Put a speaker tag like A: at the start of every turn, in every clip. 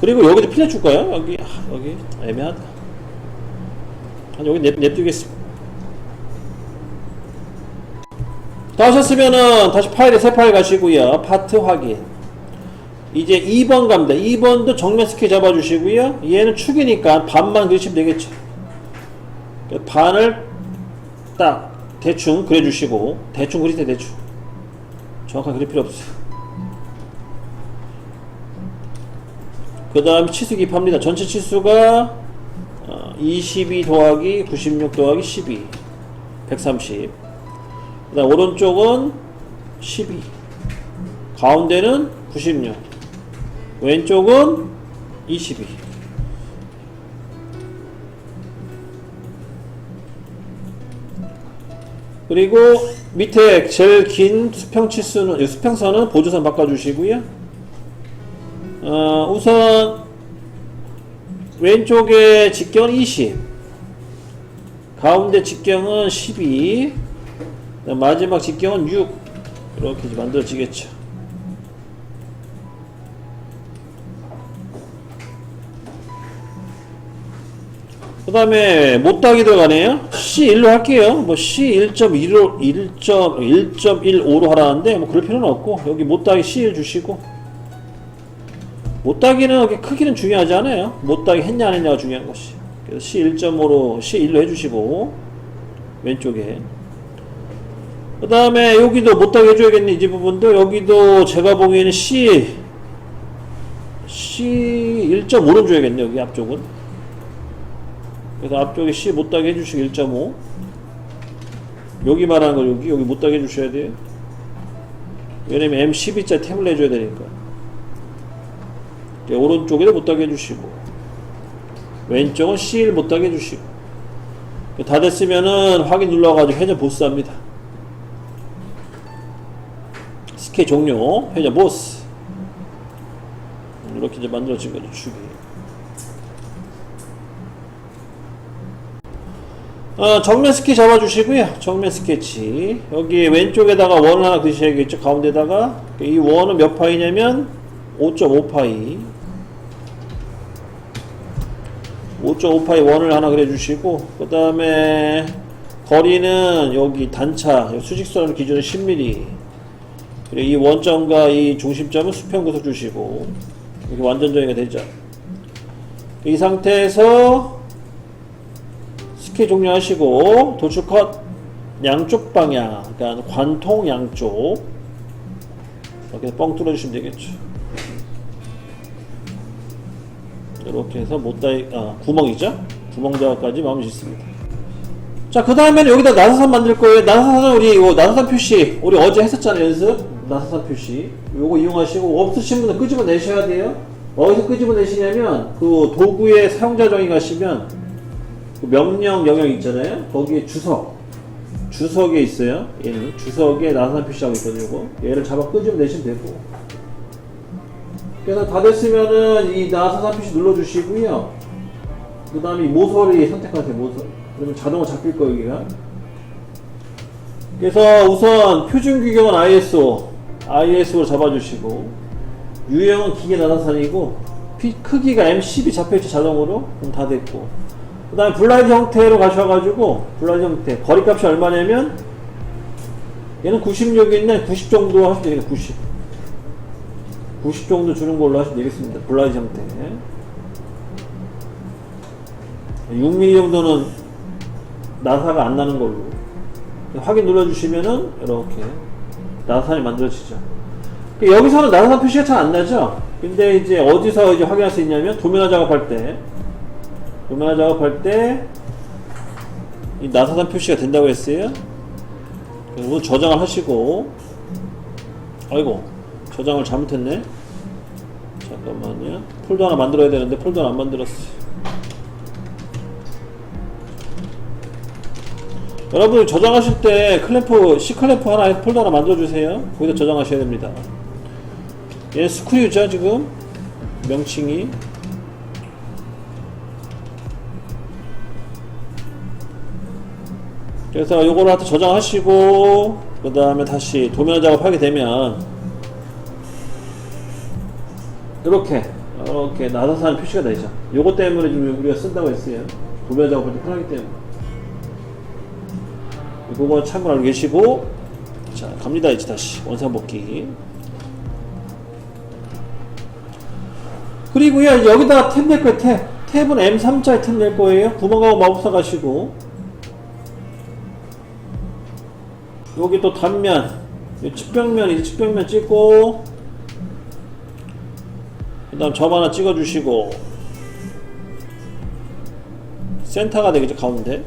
A: 그리고 여기도 필요 줄까요? 여기 아, 여기 애매하다. 한 여기 냅, 냅두겠습니다. 다 하셨으면은 다시 파일에 새 파일 가시고요. 파트 확인. 이제 2번 갑니다. 2번도 정면 스케 잡아주시고요. 얘는 축이니까 반만 그리시면 되겠죠. 그 반을 딱 대충 그려주시고 대충 그리세요 대충. 정확하게 그릴 필요 없어요. 그 다음 치수 기입합니다. 전체 치수가 어, 22 더하기 96 더하기 12 130 그 다음 오른쪽은 12 가운데는 96 왼쪽은 22 그리고 밑에 제일 긴 수평 치수는 이 수평선은 보조선 바꿔주시고요 어, 우선 왼쪽에 직경은 20 가운데 직경은 12 그다음 마지막 직경은 6 이렇게 만들어지겠죠. 그 다음에 못따기 들어가네요. C1로 할게요. 뭐 C1.15 1.1.15로 하라는데 뭐 그럴 필요는 없고 여기 못따기 C1 주시고 못 따기는 그렇게 크기는 중요하지 않아요. 못 따기 했냐 안 했냐가 중요한 것이. 그래서 C1.5로 C1로 해주시고 왼쪽에. 그 다음에 여기도 못따기 해줘야겠네 이 부분도. 여기도 제가 보기에는 C C1.5로 줘야겠네 여기 앞쪽은. 그래서 앞쪽에 C 못 따게 해주시고 1.5 여기 말하는 거 여기 여기 못 따게 해주셔야 돼요. 왜냐면 M12자 템을 내줘야 되니까 오른쪽에도 못따게 해주시고 왼쪽은 C1 못따게 해주시고 다 됐으면은 확인 눌러가지고 회전 보스합니다 스케 종료 회전 보스 이렇게 이제 만들어진 거죠 축이 어, 정면 스케치 잡아주시고요. 정면 스케치. 여기 왼쪽에다가 원을 하나 그리셔야겠죠. 가운데다가. 이 원은 몇 파이냐면 5.5파이. 5.5파이 원을 하나 그려주시고, 그 다음에 거리는 여기 단차, 수직선을 기준으로 10mm. 그리고 이 원점과 이 중심점은 수평 구석 주시고, 이렇게 완전 정의가 되죠. 이 상태에서 스케 종료하시고 도출 컷 양쪽 방향 그러니까 관통 양쪽 이렇게 뻥 뚫어주시면 되겠죠 이렇게 해서 못다이 아 구멍이죠 구멍 작업까지 마무리 짓습니다 자 그 다음에는 여기다 나사선 만들 거예요 나사선 우리 이거 나사선 표시 우리 어제 했었잖아요 연습 나사선 표시 요거 이용하시고 없으신 분은 끄집어 내셔야 돼요 어디서 끄집어 내시냐면 그 도구의 사용자 정의 가시면 그 명령 영역 있잖아요. 거기에 주석 주석에 있어요. 얘는 주석에 나사산 표시하고 있거든요. 이거. 얘를 잡아 끄집어 내시면 되고. 그래서 다 됐으면은 이 나사산 표시 눌러주시고요. 그 다음에 이 모서리 선택하세요. 모서. 그러면 자동으로 잡힐 거예요. 여기가. 그래서 우선 표준 규격은 ISO, ISO로 잡아주시고 유형은 기계 나사산이고 피- 크기가 M12 잡혀있죠 자동으로 그럼 다 됐고 그 다음에 블라이드 형태로 가셔가지고 블라이드 형태 거리값이 얼마냐면 얘는 96인데 90 정도 하시면 되겠네 90 90 정도 주는 걸로 하시면 되겠습니다. 블라이드 형태. 6mm 정도는 나사가 안 나는 걸로. 확인 눌러주시면은 이렇게 나사산이 만들어지죠. 그 여기서는 나사산 표시가 잘 안 나죠? 근데 이제 어디서 이제 확인할 수 있냐면 도면화 작업할 때 도면화 작업할 때 이 나사산 표시가 된다고 했어요. 그리고 저장을 하시고 아이고 저장을 잘못했네. 잠깐만요. 폴더 하나 만들어야 되는데 폴더를 안 만들었어요. 여러분 저장하실 때 클램프 C 클램프 하나 폴더 하나 만들어 주세요. 거기다 저장하셔야 됩니다. 얘 스크류죠 지금 명칭이 그래서 요거를 하여튼 저장하시고 그 다음에 다시 도면 작업하게 되면 이렇게 이렇게 나사산 표시가 되죠. 요거 때문에 지금 우리가 쓴다고 했어요. 도면 작업할 때 편하기 때문에. 그거 참고로 알고 계시고, 자, 갑니다. 이제 다시. 원상 복귀. 그리고요, 여기다가 탭 낼 거예요, 탭. 탭은 M3자에 탭 낼 거예요. 구멍하고 마법사 가시고. 여기 또 단면, 이 측벽면, 이 측벽면 찍고, 그 다음 점 하나 찍어주시고, 센터가 되겠죠, 가운데.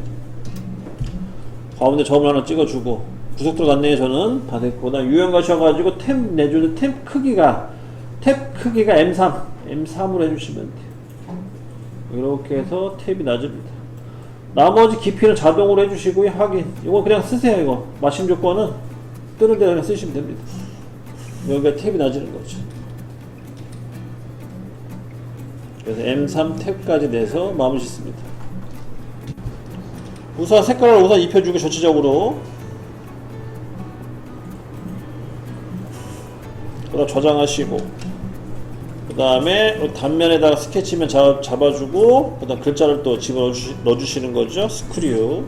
A: 가운데 점을 하나 찍어주고, 구석 들어갔네요, 저는. 다 됐고, 그 다음 유형 가셔가지고 탭 내주는 탭 크기가, 탭 크기가 M3, M3으로 해주시면 돼요. 이렇게 해서 탭이 낮습니다. 나머지 깊이는 자동으로 해주시고요. 확인. 이거 그냥 쓰세요. 이거 마심 조건은 뜨는 그냥 쓰시면 됩니다. 여기가 탭이 낮은 거죠. 그래서 M3 탭까지 내서 마무리 짓습니다. 우선 색깔을 우선 입혀주고 전체적으로. 그 다음 저장하시고. 그 다음에 단면에다가 스케치면 잡, 잡아주고 그 다음 글자를 또 집어 넣어주시는 거죠. 스크류.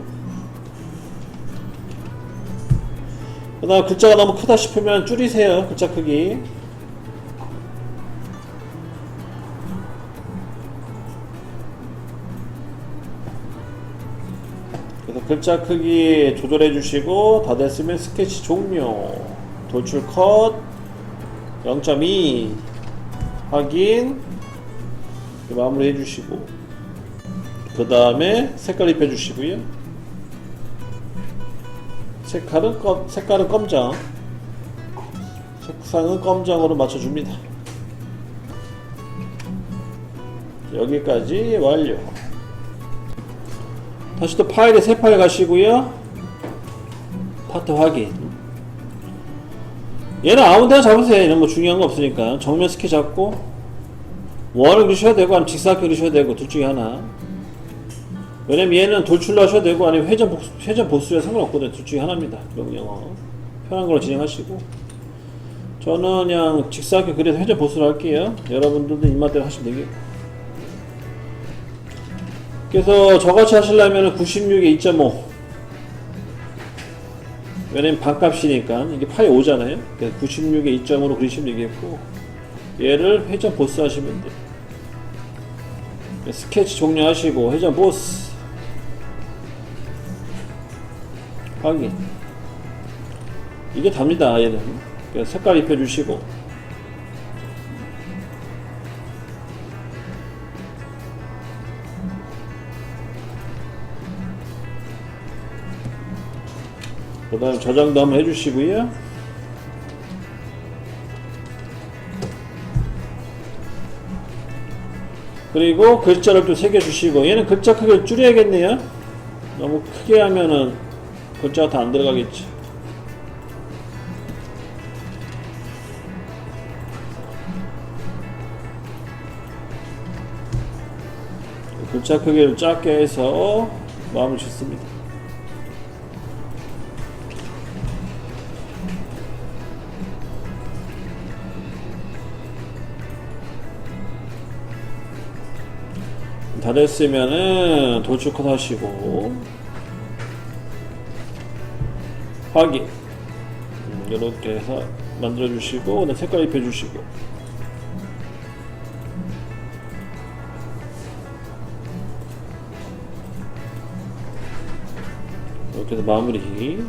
A: 그 다음 글자가 너무 크다 싶으면 줄이세요. 글자 크기 글자 크기 조절해 주시고 다 됐으면 스케치 종료. 돌출 컷. 0.2 확인. 마무리 해주시고. 그 다음에 색깔 입혀주시고요. 색깔은 검, 색깔은 검정 색상은 검정으로 맞춰줍니다. 여기까지 완료 다시 또 파일에 새 파일 가시고요 파트 확인 얘는 아무 데나 잡으세요. 이런 거 중요한 거 없으니까. 정면 스키 잡고, 원을 그리셔도 되고, 아니면 직사각형 그리셔도 되고, 둘 중에 하나. 왜냐면 얘는 돌출로 하셔도 되고, 아니면 회전 복수, 회전 보수에 상관없거든요. 둘 중에 하나입니다. 명령어. 편한 걸로 진행하시고. 저는 그냥 직사각형 그려서 회전 보수를 할게요. 여러분들도 입맛대로 하시면 되겠고. 그래서 저같이 하시려면 96에 2.5. 왜냐면 반값이니까 이게 파이 5잖아요. 96의 2점으로 그리시면 되겠고 얘를 회전 보스 하시면 돼요. 스케치 종료하시고 회전 보스 확인 이게 답니다 얘는 그래서 색깔 입혀주시고 그 다음에 저장도 한번 해주시고요. 그리고 글자를 또 새겨주시고 얘는 글자 크기를 줄여야겠네요. 너무 크게 하면은 글자가 다 안 들어가겠지. 글자 크기를 작게 해서 마음을 짓습니다. 다 됐으면은 돌출 컷 하시고. 확인. 음, 이렇게 해서 만들어 주시고 그다음 색깔 입혀 주시고. 이렇게 해서 마무리.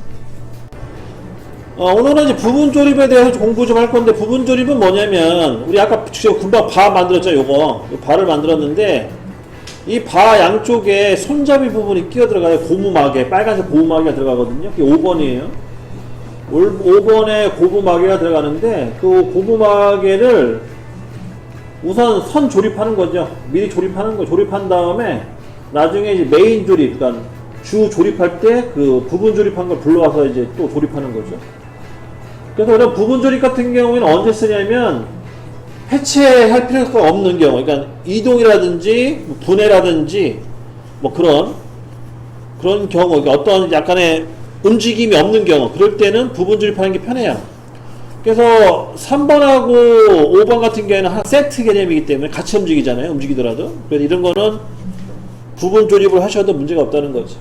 A: 어, 오늘은 이제 부분 조립에 대해서 공부 좀 할 건데 부분 조립은 뭐냐면 우리 아까 지금 금방 바 만들었죠 요거. 요 바를 만들었는데 이 바 양쪽에 손잡이 부분이 끼어 들어가요. 고무마개 빨간색 고무마개가 들어가거든요. 그게 5번이에요. 5번에 고무마개가 들어가는데 그 고무마개를 우선 선 조립하는 거죠. 미리 조립하는 거 조립한 다음에 나중에 이제 메인 조립 그러니까 주 조립할 때 그 부분 조립한 걸 불러와서 이제 또 조립하는 거죠. 그래서 이런 부분 조립 같은 경우에는 언제 쓰냐면 해체할 필요가 없는 경우, 그러니까 이동이라든지 뭐 분해라든지 뭐 그런 그런 경우, 그러니까 어떤 약간의 움직임이 없는 경우, 그럴 때는 부분 조립하는 게 편해요. 그래서 3번하고 5번 같은 경우에는 한 세트 개념이기 때문에 같이 움직이잖아요. 움직이더라도. 그래서 이런 거는 부분 조립을 하셔도 문제가 없다는 거죠.